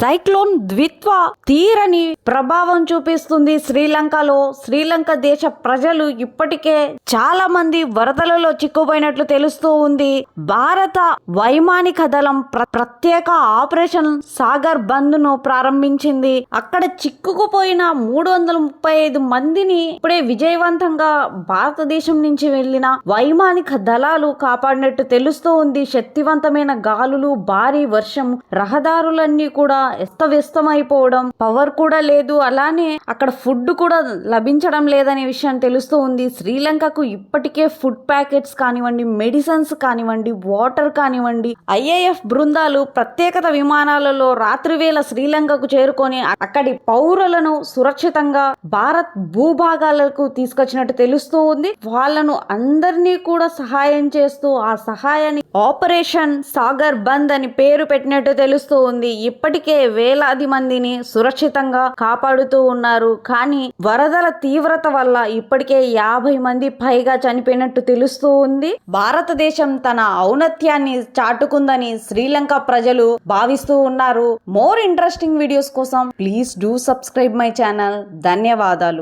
Cyclone ద్విత్వ తీరని ప్రభావం చూపిస్తుంది శ్రీలంకలో. శ్రీలంక దేశ ప్రజలు ఇప్పటికే చాలా మంది వరదలలో చిక్కుపోయినట్లు తెలుస్తూ ఉంది. భారత వైమానిక దళం ప్ర- ప్రత్యేక ఆపరేషన్ సాగర్ బంద్ను ప్రారంభించింది. అక్కడ చిక్కుకుపోయిన మూడు వందల ముప్పై ఐదు మందిని ఇప్పుడే విజయవంతంగా భారతదేశం నుంచి వెళ్ళిన వైమానిక దళాలు కాపాడినట్టు తెలుస్తూ ఉంది. శక్తివంతమైన గాలులు భారీ వర్షం రహదారులన్నీ కూడా అస్తవ్యస్తమైపోవడం పవర్ కూడా లేదు. అలానే అక్కడ ఫుడ్ కూడా లభించడం లేదనే విషయం తెలుస్తూ ఉంది. శ్రీలంకకు ఇప్పటికే ఫుడ్ ప్యాకెట్స్ కానివ్వండి మెడిసిన్స్ కానివ్వండి వాటర్ కానివ్వండి ఐఏఎఫ్ బృందాలు ప్రత్యేకత విమానాలలో రాత్రివేళ శ్రీలంకకు చేరుకొని అక్కడి పౌరులను సురక్షితంగా భారత్ భూభాగాలకు తీసుకొచ్చినట్టు తెలుస్తూ ఉంది. వాళ్ళను అందరినీ కూడా సహాయం చేస్తూ ఆ సహాయాన్ని ఆపరేషన్ సాగర్ బంద్ అని పేరు పెట్టినట్టు తెలుస్తూ ఉంది. ఇప్పటికే ఇప్పటికే వేలాది మందిని సురక్షితంగా కాపాడుతూ ఉన్నారు. కానీ వరదల తీవ్రత వల్ల ఇప్పటికే యాభై మంది పైగా చనిపోయినట్టు తెలుస్తూ ఉంది. భారతదేశం తన ఔన్నత్యాన్ని చాటుకుందని శ్రీలంక ప్రజలు భావిస్తూ ఉన్నారు. మోర్ ఇంట్రెస్టింగ్ వీడియోస్ కోసం please do subscribe my channel. ధన్యవాదాలు.